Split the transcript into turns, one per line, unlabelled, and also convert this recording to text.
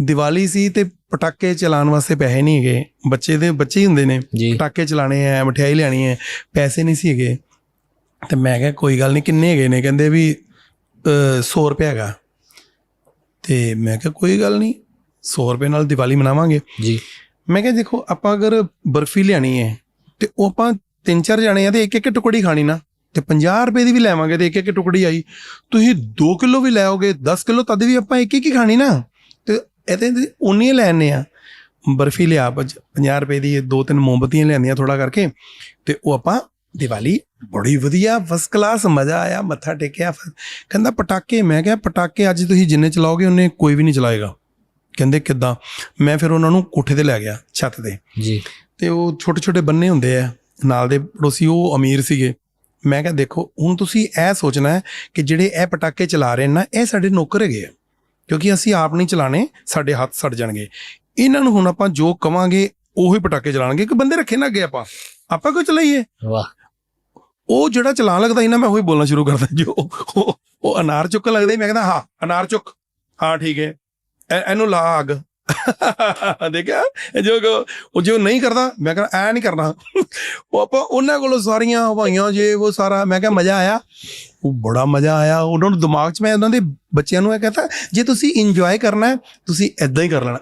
ਦੀਵਾਲੀ ਸੀ ਤੇ ਪਟਾਕੇ ਚਲਾਉਣ ਵਾਸਤੇ ਪੈਸੇ ਨਹੀਂ ਹੈਗੇ। ਬੱਚੇ ਦੇ ਬੱਚੇ ਹੀ ਹੁੰਦੇ ਨੇ। ਪਟਾਕੇ ਚਲਾਣੇ ਆ ਮਠਿਆਈ ਲੈਣੀ ਹੈ ਪੈਸੇ ਨਹੀਂ ਸੀ ਹੈਗੇ। ਤੇ ਮੈਂ ਕਿਹਾ ਕੋਈ ਗੱਲ ਨਹੀਂ ਕਿੰਨੇ ਹੈਗੇ ਨੇ? ਕਹਿੰਦੇ ਵੀ ਅ, 100 ਰੁਪਏ ਹੈਗਾ। ਤੇ ਮੈਂ ਕਿਹਾ ਕੋਈ ਗੱਲ ਨਹੀਂ 100 ਰੁਪਏ ਨਾਲ ਦੀਵਾਲੀ ਮਨਾਵਾਂਗੇ।
ਜੀ।
ਮੈਂ ਕਿਹਾ ਦੇਖੋ ਆਪਾਂ ਅਗਰ ਬਰਫੀ ਲਿਆਣੀ ਹੈ ਤੇ ਉਹ ਆਪਾਂ ਤਿੰਨ ਚਾਰ ਜਾਣੇ ਆ ਤੇ ਇੱਕ ਇੱਕ ਟੁਕੜੀ ਖਾਣੀ ਨਾ ਤੇ 50 ਰੁਪਏ ਦੀ ਵੀ ਲੈਵਾਂਗੇ ਤੇ ਇੱਕ ਇੱਕ ਟੁਕੜੀ ਆਈ। ਤੁਸੀਂ 2 ਕਿਲੋ ਵੀ ਲੈਓਗੇ 10 ਕਿਲੋ ਤਦ ਵੀ ਆਪਾਂ ਇੱਕ ਇੱਕ ਹੀ ਖਾਣੀ ਨਾ। ਇਹਦੇ ਤੇ ਉਨੀ ਹੀ ਲੈਣੇ ਆ। ਬਰਫੀ ਲਿਆ 50 ਰੁਪਏ ਦੀ ਦੋ ਤਿੰਨ ਮੋਮਬਤੀਆਂ ਲਿਆਂਦੀਆਂ ਥੋੜਾ ਕਰਕੇ ਤੇ ਉਹ ਆਪਾਂ ਦੀਵਾਲੀ ਬੜੀ ਵਧੀਆ ਫਸਟ ਕਲਾਸ ਮਜ਼ਾ ਆਇਆ ਮੱਥਾ ਟੇਕਿਆ। ਕਹਿੰਦਾ ਪਟਾਕੇ ਮੈਂ ਕਿਹਾ ਪਟਾਕੇ ਅੱਜ ਤੁਸੀਂ ਜਿੰਨੇ ਚਲਾਓਗੇ ਉਹਨੇ ਕੋਈ ਵੀ ਨਹੀਂ ਚਲਾਏਗਾ। ਕਹਿੰਦੇ ਕਿੱਦਾਂ? ਮੈਂ ਫਿਰ ਉਹਨਾਂ ਨੂੰ ਕੋਠੇ ਤੇ ਲੈ ਗਿਆ ਛੱਤ ਤੇ।
ਜੀ।
ਤੇ ਉਹ ਛੋਟੇ ਛੋਟੇ ਬੰਨੇ ਹੁੰਦੇ ਆ ਨਾਲ ਦੇ ਪੜੋਸੀ ਉਹ ਅਮੀਰ ਸੀਗੇ। ਮੈਂ ਕਿਹਾ ਦੇਖੋ ਹੁਣ ਤੁਸੀਂ ਇਹ ਸੋਚਣਾ ਹੈ ਕਿ ਜਿਹੜੇ ਇਹ ਪਟਾਕੇ ਚਲਾ ਰਹੇ ਨੇ ਨਾ ਇਹ ਸਾਡੇ ਨੌਕਰ ਹੈਗੇ ਆ। ਕਿਉਂਕਿ ਅਸੀਂ ਆਪ ਨਹੀਂ ਚਲਾਣੇ ਸਾਡੇ ਹੱਥ ਸੜ ਜਾਣਗੇ। ਇਹਨਾਂ ਨੂੰ ਹੁਣ ਆਪਾਂ ਜੋ ਕਵਾਂਗੇ ਉਹੀ ਪਟਾਕੇ ਚਲਾਣਗੇ ਕਿ ਬੰਦੇ ਰੱਖੇ ਨਾ ਅੱਗੇ ਆਪਾਂ। ਆਪਾਂ ਕਿਉਂ ਚਲਾਈਏ?
ਵਾਹ।
ਉਹ ਜਿਹੜਾ ਚਲਾਣ ਲੱਗਦਾ ਸੀ ਨਾ ਮੈਂ ਉਹੀ ਬੋਲਣਾ ਸ਼ੁਰੂ ਕਰਦਾ। ਜੋ ਉਹ- ਅਨਾਰ ਚੁੱਕ ਲੱਗਦਾ ਮੈਂ ਕਹਿੰਦਾ ਹਾਂ ਅਨਾਰ ਚੁੱਕ। ਹਾਂ ਠੀਕ ਹੈ। ਇਹ- ਇਹਨੂੰ ਲਾ ਅੱਗ। ਦੇਖਿਆ? ਜੋ ਉਹ ਜੋ ਨਹੀਂ ਕਰਦਾ, ਮੈਂ ਕਹਿੰਦਾ, ਐ ਨਹੀਂ ਕਰਨਾ। ਉਹ ਆਪਾਂ ਉਹਨਾਂ ਕੋਲੋਂ ਸਾਰੀਆਂ ਹਵਾਈਆਂ ਜੇ ਉਹ ਸਾਰਾ, ਮੈਂ ਕਿਹਾ ਮਜ਼ਾ ਆਇਆ। ਉਹ ਬੜਾ ਮਜ਼ਾ ਆਇਆ। ਉਹਨਾਂ ਨੂੰ ਦਿਮਾਗ 'ਚ ਮੈਂ ਉਹਨਾਂ ਦੇ ਬੱਚਿਆਂ ਨੂੰ ਇਹ ਕਹਤਾ, ਜੇ ਤੁਸੀਂ ਇੰਜੋਏ ਕਰਨਾ ਤੁਸੀਂ ਐਦਾਂ ਹੀ ਕਰ ਲੈਣਾ।